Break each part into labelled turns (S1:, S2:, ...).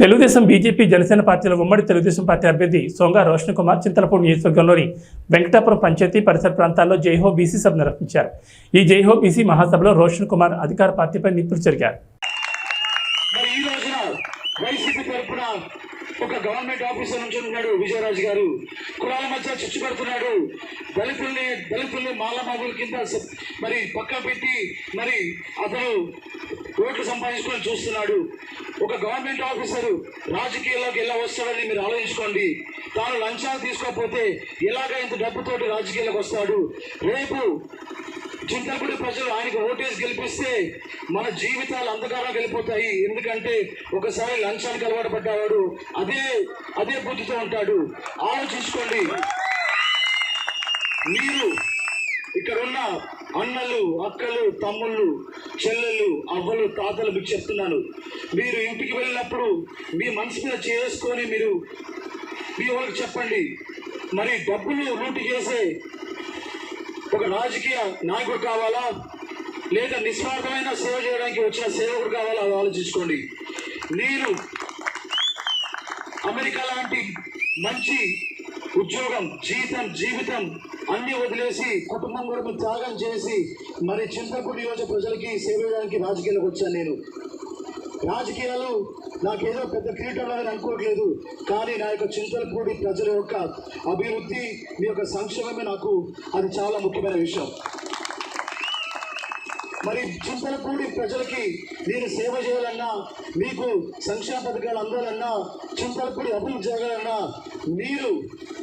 S1: Telugu Desam BJP Janasena పార్టీల ఉమ్మడి Telugu Desam party అభ్యర్థి సొంగ రోషన్ కుమార్ చింతలపూడి నియోజకవర్గంలోని వెంకటాపురం పంచాయతీ పరిసర ప్రాంతాల్లో జైహో బీసీ సభ నిర్వహించారు. ఈ జైహో బీసీ మహాసభలో రోషన్ కుమార్ అధికార పార్టీపై నిప్పులు
S2: జరిగారు ఒక గవర్నమెంట్ ఆఫీసర్ నుంచి ఉన్నాడు విజయరాజు గారు. కులాల మధ్య చిచ్చు పెడుతున్నాడు. దళితుల్ని దళితుల్ని మాలమాగుల కింద మరి పక్క పెట్టి మరి అతను ఓట్లు సంపాదించుకొని చూస్తున్నాడు. ఒక గవర్నమెంట్ ఆఫీసర్ రాజకీయాల్లోకి ఎలా వస్తాడని మీరు ఆలోచించుకోండి. తాను లంచాలు తీసుకోకపోతే ఎలాగ ఇంత డబ్బుతోటి రాజకీయాలకు వస్తాడు? రేపు చింతలపూడి ప్రజలు ఆయనకు ఓటేసి గెలిపిస్తే మన జీవితాలు అంధకారం వెళ్ళిపోతాయి. ఎందుకంటే ఒకసారి లంచానికి అలవాటు పడ్డవాడు అదే అదే బుద్ధితో ఉంటాడు. ఆలోచించుకోండి. మీరు ఇక్కడ ఉన్న అన్నలు అక్కలు తమ్ముళ్ళు చెల్లెళ్ళు అవ్వలు తాతలు మీకు చెప్తున్నాను. మీరు ఇంటికి వెళ్ళినప్పుడు మీ మనసు మీద చేసుకొని మీరు మీ వాళ్ళకి చెప్పండి. మరి డబ్బులు లూటి చేసే ఒక రాజకీయ నాయకుడు కావాలా? లేదా నిస్వార్థమైన సేవ చేయడానికి వచ్చిన సేవకుడు కావాలా? అది ఆలోచించుకోండి. నేను అమెరికా లాంటి మంచి ఉద్యోగం జీతం జీవితం అన్ని వదిలేసి కుటుంబం కొరకు త్యాగం చేసి మరి చింతపూడి నియోజక ప్రజలకి సేవ చేయడానికి రాజకీయాలకు వచ్చాను నేను. రాజకీయాలు నాకేదో పెద్ద కిరీటం అని అనుకోవట్లేదు కానీ నా యొక్క చింతలపూడి ప్రజల యొక్క అభివృద్ధి మీ యొక్క సంక్షేమమే నాకు అది చాలా ముఖ్యమైన విషయం. మరి చింతలపూడి ప్రజలకి నేను సేవ చేయాలన్నా మీకు సంక్షేమ పథకాలు అందాలన్నా చింతలపూడి అభివృద్ధి జరగాలన్నా మీరు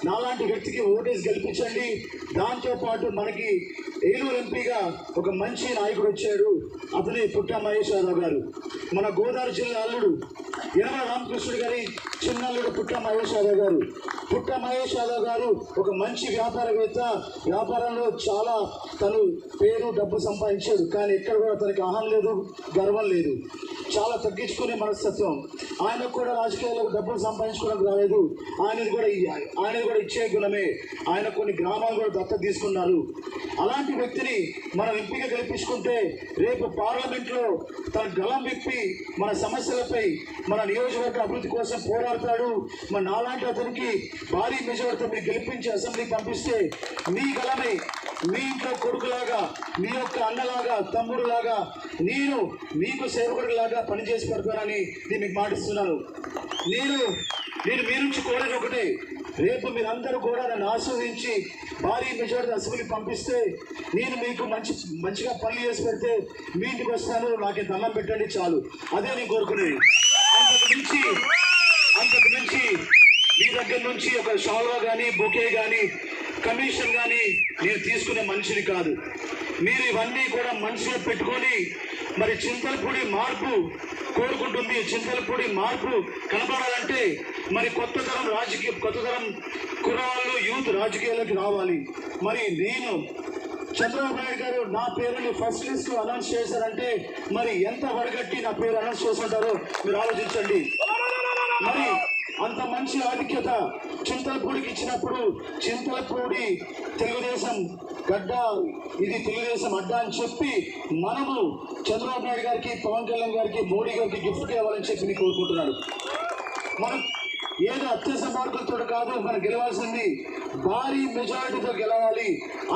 S2: నాలాంటి వ్యక్తికి ఓటేసి గెలిపించండి. దాంతోపాటు మనకి ఏలూరు ఎంపీగా ఒక మంచి నాయకుడు వచ్చాడు. అతనే పుట్ట మహేశ్వరరావు గారు. మన గోదావరి జిల్లా అల్లుడు. యనమ రామకృష్ణుడు గారి చిన్నల్లుడు పుట్ట మహేష్ యాదవ్ గారు. పుట్ట మహేష్ యాదవ్ గారు ఒక మంచి వ్యాపారవేత్త. వ్యాపారంలో చాలా తను పేరు డబ్బు సంపాదించాడు. కానీ ఎక్కడ కూడా తనకి అహం లేదు గర్వం లేదు. చాలా తగ్గించుకునే మనస్తత్వం. ఆయనకు కూడా రాజకీయాల్లో డబ్బులు సంపాదించుకోవడానికి రాలేదు. ఆయనది కూడా ఇ- ఆయనది కూడా ఇచ్చే గుణమే. ఆయన కొన్ని గ్రామాలు కూడా దత్తత తీసుకున్నారు. అలాంటి వ్యక్తిని మనం ఎంపిక గెలిపించుకుంటే రేపు పార్లమెంట్లో తన గలం విప్పి మన సమస్యలపై మన నియోజకవర్గ అభివృద్ధి కోసం పోరాడతాడు. మన నాలాంటి అతనికి భారీ మెజార్టీతో మీరు గెలిపించి అసెంబ్లీకి పంపిస్తే మీ గలమే మీ ఇంట్లో కొడుకులాగా మీ యొక్క అన్నలాగా తమ్ముడులాగా నేను మీకు సేవకుడిలాగా పనిచేసి పెడతానని నేను మీకు మాటిస్తున్నాను. నేను నేను మీ నుంచి కోరేది ఒకటే రేపు మీరందరూ కూడా నన్ను ఆస్వాదించి భారీ మెజార్టీ అసెంబ్లీ పంపిస్తే నేను మీకు మంచి మంచిగా పనులు చేసి పెడితే మీ ఇంటికి వస్తాను నాకే దండం పెట్టండి చాలు. అదే నేను కోరుకునేది. అంతకు మించి అంతకు మించి మీ దగ్గర నుంచి ఒక షాల్వా కానీ బొకే కానీ కమిషన్ కానీ నేను తీసుకునే మనిషిని కాదు. మీరు ఇవన్నీ కూడా మనసులో పెట్టుకొని మరి చింతలపూడి మార్పు కోరుకుంటుంది. చింతలపూడి మార్పు కనపడాలంటే మరి కొత్త తరం రాజకీయ కొత్త తరం కుర్రవాళ్ళు యూత్ రాజకీయాల్లోకి రావాలి. మరి నేను చంద్రబాబు నాయుడు గారు నా పేరుని ఫస్ట్ లిస్ట్లో అనౌన్స్ చేశారంటే మరి ఎంత వడగట్టి నా పేరు అనౌన్స్ చేస్తుంటారో మీరు ఆలోచించండి. మరి అంత మంచి ఆధిక్యత చింతలపూడికి ఇచ్చినప్పుడు చింతలపూడి తెలుగుదేశం గడ్డ ఇది తెలుగుదేశం అడ్డ అని చెప్పి మనము చంద్రబాబు నాయుడు గారికి పవన్ కళ్యాణ్ గారికి మోడీ గారికి గిఫ్ట్ ఇవ్వాలని చెప్పి నేను కోరుకుంటున్నాడు మనం ఏదో అత్యవసర మార్కులతో కాదు మనం గెలవాల్సింది భారీ మెజారిటీతో గెలవాలి.